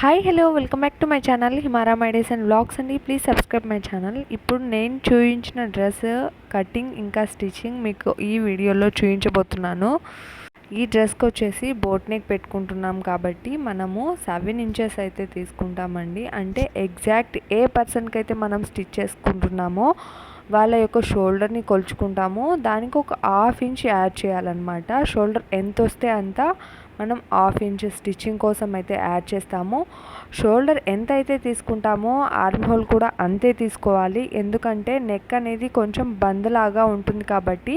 Hi hello welcome back to my channel Himara my days and blogs అండి please subscribe my channel ఇప్పుడు నేను చూపించిన dress cutting ఇంకా stitching మీకు ఈ వీడియోలో చూపించబోతున్నాను ఈ డ్రెస్కి వచ్చేసి బోట్ నెక్ పెట్టుకుంటున్నాం కాబట్టి మనము సెవెన్ ఇంచెస్ అయితే తీసుకుంటామండి. అంటే ఎగ్జాక్ట్ ఏ పర్సన్కి అయితే మనం స్టిచ్ చేసుకుంటున్నామో వాళ్ళ యొక్క షోల్డర్ని కొలుచుకుంటాము. దానికి ఒక హాఫ్ ఇంచ్ యాడ్ చేయాలన్నమాట. షోల్డర్ ఎంత వస్తే అంత మనం హాఫ్ ఇంచ్ స్టిచ్చింగ్ కోసం అయితే యాడ్ చేస్తాము. షోల్డర్ ఎంత అయితే తీసుకుంటామో ఆర్మ్ హోల్ కూడా అంతే తీసుకోవాలి. ఎందుకంటే నెక్ అనేది కొంచెం బంద్లాగా ఉంటుంది కాబట్టి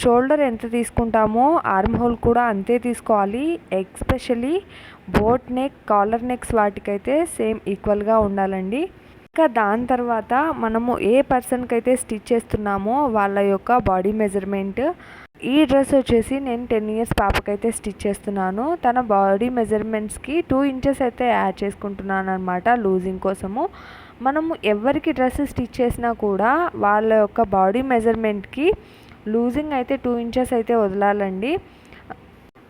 షోల్డర్ ఎంత తీసుకుంటామో ఆర్మ్ హోల్ కూడా అంతే తీసుకోవాలి. Especially boat neck collar necks వాటికైతే సేమ్ ఈక్వల్గా ఉండాలండి. ఇంకా దాని తర్వాత మనము ఏ పర్సన్కి అయితే స్టిచ్ చేస్తున్నామో వాళ్ళ యొక్క బాడీ మెజర్మెంట్. ఈ డ్రెస్ వచ్చేసి నేను టెన్ ఇయర్స్ పాపకైతే స్టిచ్ చేస్తున్నాను. తన బాడీ మెజర్మెంట్స్కి టూ ఇంచెస్ అయితే యాడ్ చేసుకుంటున్నాను అనమాట లూజింగ్ కోసము. మనము ఎవరికి డ్రెస్ స్టిచ్ చేసినా కూడా వాళ్ళ యొక్క బాడీ మెజర్మెంట్కి లూజింగ్ అయితే టూ ఇంచెస్ అయితే వదలాలండి.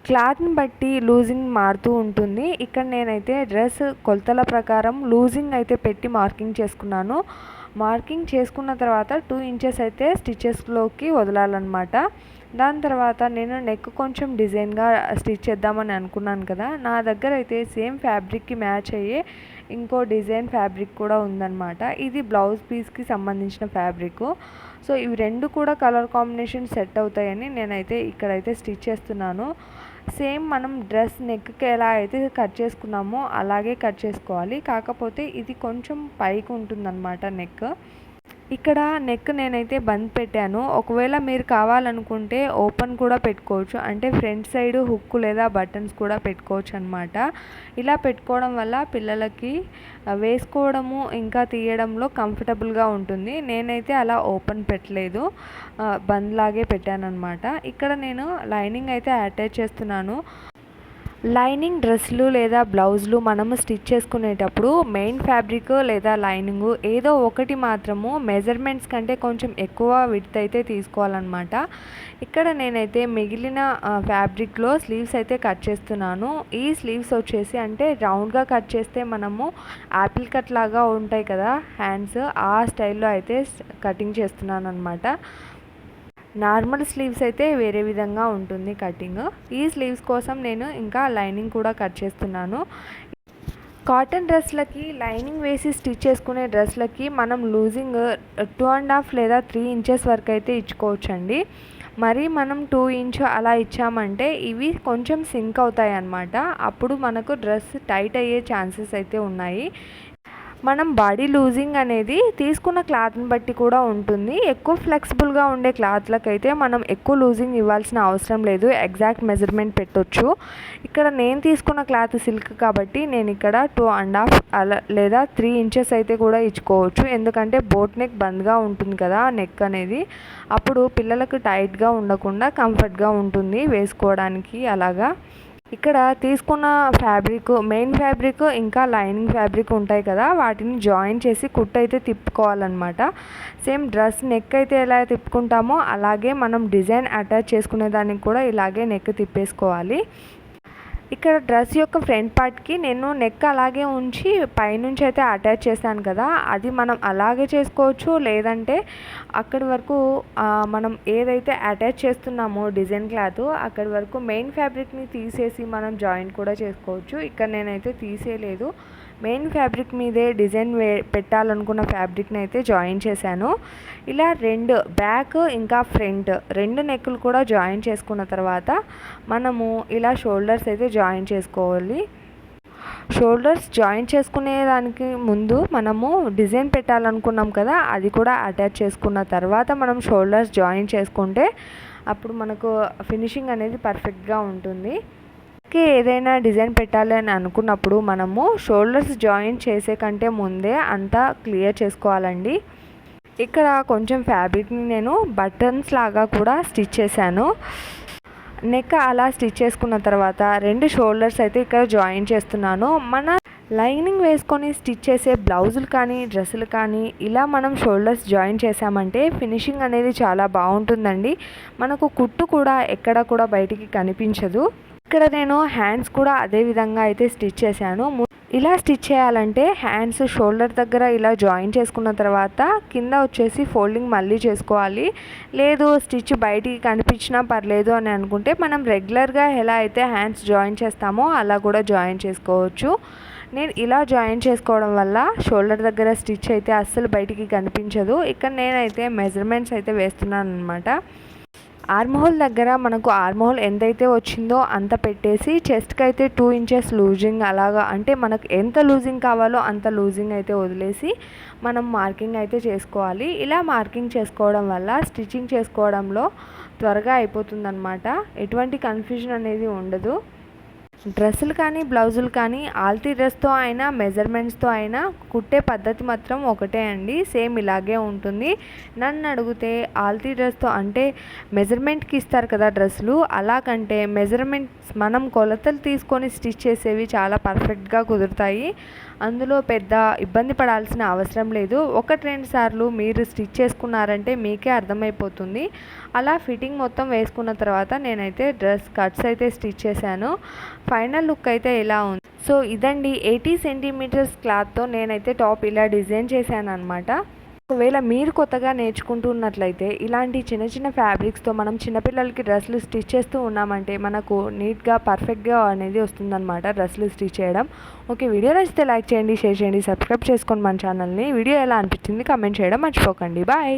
క్లాత్ని బట్టి లూజింగ్ మారుతూ ఉంటుంది. ఇక్కడ నేనైతే డ్రెస్ కొలతల ప్రకారం లూజింగ్ అయితే పెట్టి మార్కింగ్ చేసుకున్నాను. మార్కింగ్ చేసుకున్న తర్వాత టూ ఇంచెస్ అయితే స్టిచెస్లోకి వదలాలన్నమాట. దాని తర్వాత నేను నెక్ కొంచెం డిజైన్గా స్టిచ్ చేద్దామని అనుకున్నాను కదా నా దగ్గర అయితే సేమ్ ఫ్యాబ్రిక్కి మ్యాచ్ అయ్యే ఇంకో డిజైన్ ఫ్యాబ్రిక్ కూడా ఉందన్నమాట. ఇది బ్లౌజ్ పీస్కి సంబంధించిన ఫ్యాబ్రిక్. సో ఇవి రెండు కూడా కలర్ కాంబినేషన్ సెట్ అవుతాయని నేనైతే ఇక్కడైతే స్టిచ్ చేస్తున్నాను. సేమ్ మనం డ్రెస్ నెక్కి ఎలా అయితే కట్ చేసుకున్నామో అలాగే కట్ చేసుకోవాలి. కాకపోతే ఇది కొంచెం పైకి ఉంటుందన్నమాట నెక్. ఇక్కడ నెక్ నేనైతే బంద్ పెట్టాను. ఒకవేళ మీరు కావాలనుకుంటే ఓపెన్ కూడా పెట్టుకోవచ్చు. అంటే ఫ్రంట్ సైడ్ హుక్ లేదా బటన్స్ కూడా పెట్టుకోవచ్చు అనమాట ఇలా పెట్టుకోవడం వల్ల పిల్లలకి వేసుకోవడము ఇంకా తీయడంలో కంఫర్టబుల్గా ఉంటుంది. నేనైతే అలా ఓపెన్ పెట్టలేదు. బంద్ లాగే పెట్టాను అనమాట ఇక్కడ నేను లైనింగ్ అయితే అటాచ్ చేస్తున్నాను. లైనింగ్ డ్రెస్సులు లేదా బ్లౌజులు మనము స్టిచ్ చేసుకునేటప్పుడు మెయిన్ ఫ్యాబ్రిక్ లేదా లైనింగ్ ఏదో ఒకటి మాత్రము మెజర్మెంట్స్ కంటే కొంచెం ఎక్కువ విడ్త్ అయితే తీసుకోవాలన్నమాట. ఇక్కడ నేనైతే మిగిలిన ఫ్యాబ్రిక్లో స్లీవ్స్ అయితే కట్ చేస్తున్నాను. ఈ స్లీవ్స్ వచ్చేసి అంటే రౌండ్గా కట్ చేస్తే మనము యాపిల్ కట్ లాగా ఉంటాయి కదా హ్యాండ్స్ ఆ స్టైల్లో అయితే కటింగ్ చేస్తున్నాను అనమాట నార్మల్ స్లీవ్స్ అయితే వేరే విధంగా ఉంటుంది కటింగ్. ఈ స్లీవ్స్ కోసం నేను ఇంకా లైనింగ్ కూడా కట్ చేస్తున్నాను. కాటన్ డ్రెస్లకి లైనింగ్ వేసి స్టిచ్ చేసుకునే డ్రెస్లకి మనం లూజింగ్ టూ అండ్ హాఫ్ లేదా త్రీ ఇంచెస్ వరకు అయితే ఇచ్చుకోవచ్చండి. మరి మనం టూ ఇంచ్ అలా ఇచ్చామంటే ఇవి కొంచెం సింక్ అవుతాయి అన్నమాట అప్పుడు మనకు డ్రెస్ టైట్ అయ్యే ఛాన్సెస్ అయితే ఉన్నాయి. మనం బాడీ లూజింగ్ అనేది తీసుకున్న క్లాత్ని బట్టి కూడా ఉంటుంది. ఎక్కువ ఫ్లెక్సిబుల్గా ఉండే క్లాత్లకైతే మనం ఎక్కువ లూజింగ్ ఇవ్వాల్సిన అవసరం లేదు. ఎగ్జాక్ట్ మెజర్మెంట్ పెట్టొచ్చు. ఇక్కడ నేను తీసుకున్న క్లాత్ సిల్క్ కాబట్టి నేను ఇక్కడ టూ అండ్ హాఫ్ అలా లేదా త్రీ ఇంచెస్ అయితే కూడా ఇచ్చుకోవచ్చు. ఎందుకంటే బోట్ నెక్ బంద్గా ఉంటుంది కదా నెక్ అనేది. అప్పుడు పిల్లలకు టైట్గా ఉండకుండా కంఫర్ట్గా ఉంటుంది వేసుకోవడానికి అలాగా. ఇక్కడ తీసుకున్న ఫ్యాబ్రిక్ మెయిన్ ఫ్యాబ్రిక్ ఇంకా లైనింగ్ ఫ్యాబ్రిక్ ఉంటాయి కదా వాటిని జాయిన్ చేసి కుట్ అయితే తిప్పుకోవాలన్నమాట. సేమ్ డ్రెస్ నెక్ అయితే ఎలా తిప్పుకుంటామో అలాగే మనం డిజైన్ అటాచ్ చేసుకునే దానికి కూడా ఇలాగే నెక్ తిప్పేసుకోవాలి. ఇక్కడ డ్రెస్ యొక్క ఫ్రంట్ పార్ట్కి నేను నెక్ అలాగే ఉంచి పైనుంచి అయితే అటాచ్ చేశాను కదా అది మనం అలాగే చేసుకోవచ్చు. లేదంటే అక్కడి వరకు మనం ఏదైతే అటాచ్ చేస్తున్నామో డిజైన్ క్లాత్ అక్కడి వరకు మెయిన్ ఫ్యాబ్రిక్ని తీసేసి మనం జాయింట్ కూడా చేసుకోవచ్చు. ఇక్కడ నేనైతే తీసేయలేదు. మెయిన్ ఫ్యాబ్రిక్ మీదే డిజైన్ వే పెట్టాలనుకున్న ఫ్యాబ్రిక్ని అయితే జాయిన్ చేశాను. ఇలా రెండు బ్యాక్ ఇంకా ఫ్రంట్ రెండు నెక్కులు కూడా జాయిన్ చేసుకున్న తర్వాత మనము ఇలా షోల్డర్స్ అయితే జాయిన్ చేసుకోవాలి. షోల్డర్స్ జాయిన్ చేసుకునేదానికి ముందు మనము డిజైన్ పెట్టాలనుకున్నాం కదా అది కూడా అటాచ్ చేసుకున్న తర్వాత మనం షోల్డర్స్ జాయిన్ చేసుకుంటే అప్పుడు మనకు ఫినిషింగ్ అనేది పర్ఫెక్ట్గా ఉంటుంది. కి ఏదైనా డిజైన్ పెట్టాలి అని అనుకున్నప్పుడు మనము షోల్డర్స్ జాయిన్ చేసే కంటే ముందే అంతా క్లియర్ చేసుకోవాలండి. ఇక్కడ కొంచెం ఫ్యాబ్రిక్ని నేను బటన్స్ లాగా కూడా స్టిచ్ చేశాను. నెక్ అలా స్టిచ్ చేసుకున్న తర్వాత రెండు షోల్డర్స్ అయితే ఇక్కడ జాయిన్ చేస్తున్నాను. మన లైనింగ్ వేసుకొని స్టిచ్ చేసే బ్లౌజులు కానీ డ్రెస్సులు కానీ ఇలా మనం షోల్డర్స్ జాయిన్ చేసామంటే ఫినిషింగ్ అనేది చాలా బాగుంటుందండి. మనకు కుట్టు కూడా ఎక్కడ కూడా బయటికి కనిపించదు. ఇక్కడ నేను హ్యాండ్స్ కూడా అదే విధంగా అయితే స్టిచ్ చేశాను. ఇలా స్టిచ్ చేయాలంటే హ్యాండ్స్ షోల్డర్ దగ్గర ఇలా జాయిన్ చేసుకున్న తర్వాత కింద వచ్చేసి ఫోల్డింగ్ మళ్ళీ చేసుకోవాలి. లేదు స్టిచ్ బయటికి కనిపించినా పర్లేదు అని అనుకుంటే మనం రెగ్యులర్గా ఎలా అయితే హ్యాండ్స్ జాయిన్ చేస్తామో అలా కూడా జాయిన్ చేసుకోవచ్చు. నేను ఇలా జాయిన్ చేసుకోవడం వల్ల షోల్డర్ దగ్గర స్టిచ్ అయితే అస్సలు బయటికి కనిపించదు. ఇక్కడ నేనైతే మెజర్మెంట్స్ అయితే వేస్తున్నాను అనమాట ఆర్మహోల్ దగ్గర మనకు ఆర్మహోల్ ఎంతైతే వచ్చిందో అంత పెట్టేసి చెస్ట్కి అయితే టూ ఇంచెస్ లూజింగ్ అలాగా అంటే మనకు ఎంత లూజింగ్ కావాలో అంత లూజింగ్ అయితే వదిలేసి మనం మార్కింగ్ అయితే చేసుకోవాలి. ఇలా మార్కింగ్ చేసుకోవడం వల్ల స్టిచ్చింగ్ చేసుకోవడంలో త్వరగా అయిపోతుందన్నమాట. ఎటువంటి కన్ఫ్యూజన్ అనేది ఉండదు. డ్రెస్సులు కానీ బ్లౌజులు కానీ ఆల్తీ డ్రెస్తో అయినా మెజర్మెంట్స్తో అయినా కుట్టే పద్ధతి మాత్రం ఒకటే అండి. సేమ్ ఇలాగే ఉంటుంది. నన్ను అడిగితే ఆల్తీ డ్రెస్తో అంటే మెజర్మెంట్కి ఇస్తారు కదా డ్రెస్సులు అలాగంటే మెజర్మెంట్స్ మనం కొలతలు తీసుకొని స్టిచ్ చేసేవి చాలా పర్ఫెక్ట్గా కుదురుతాయి. అందులో పెద్ద ఇబ్బంది పడాల్సిన అవసరం లేదు. ఒకటి రెండు సార్లు మీరు స్టిచ్ చేసుకున్నారంటే మీకే అర్థమైపోతుంది. అలా ఫిట్టింగ్ మొత్తం వేసుకున్న తర్వాత నేనైతే డ్రెస్ కట్స్ అయితే స్టిచ్ చేశాను. ఫైనల్ లుక్ అయితే ఇలా ఉంది? సో ఇదండి ఎయిటీ సెంటీమీటర్స్ క్లాత్తో నేనైతే టాప్ ఇలా డిజైన్ చేశాను అనమాట ఒకవేళ మీరు కొత్తగా నేర్చుకుంటున్నట్లయితే ఇలాంటి చిన్న చిన్న ఫ్యాబ్రిక్స్తో మనం చిన్నపిల్లలకి డ్రెస్సులు స్టిచ్ చేస్తూ ఉన్నామంటే మనకు నీట్గా పర్ఫెక్ట్గా అనేది వస్తుందన్నమాట డ్రెస్సులు స్టిచ్ చేయడం. ఓకే వీడియో నచ్చితే లైక్ చేయండి షేర్ చేయండి సబ్స్క్రైబ్ చేసుకోండి మన ఛానల్ని. వీడియో ఎలా అనిపించింది కమెంట్ చేయడం మర్చిపోకండి. బాయ్!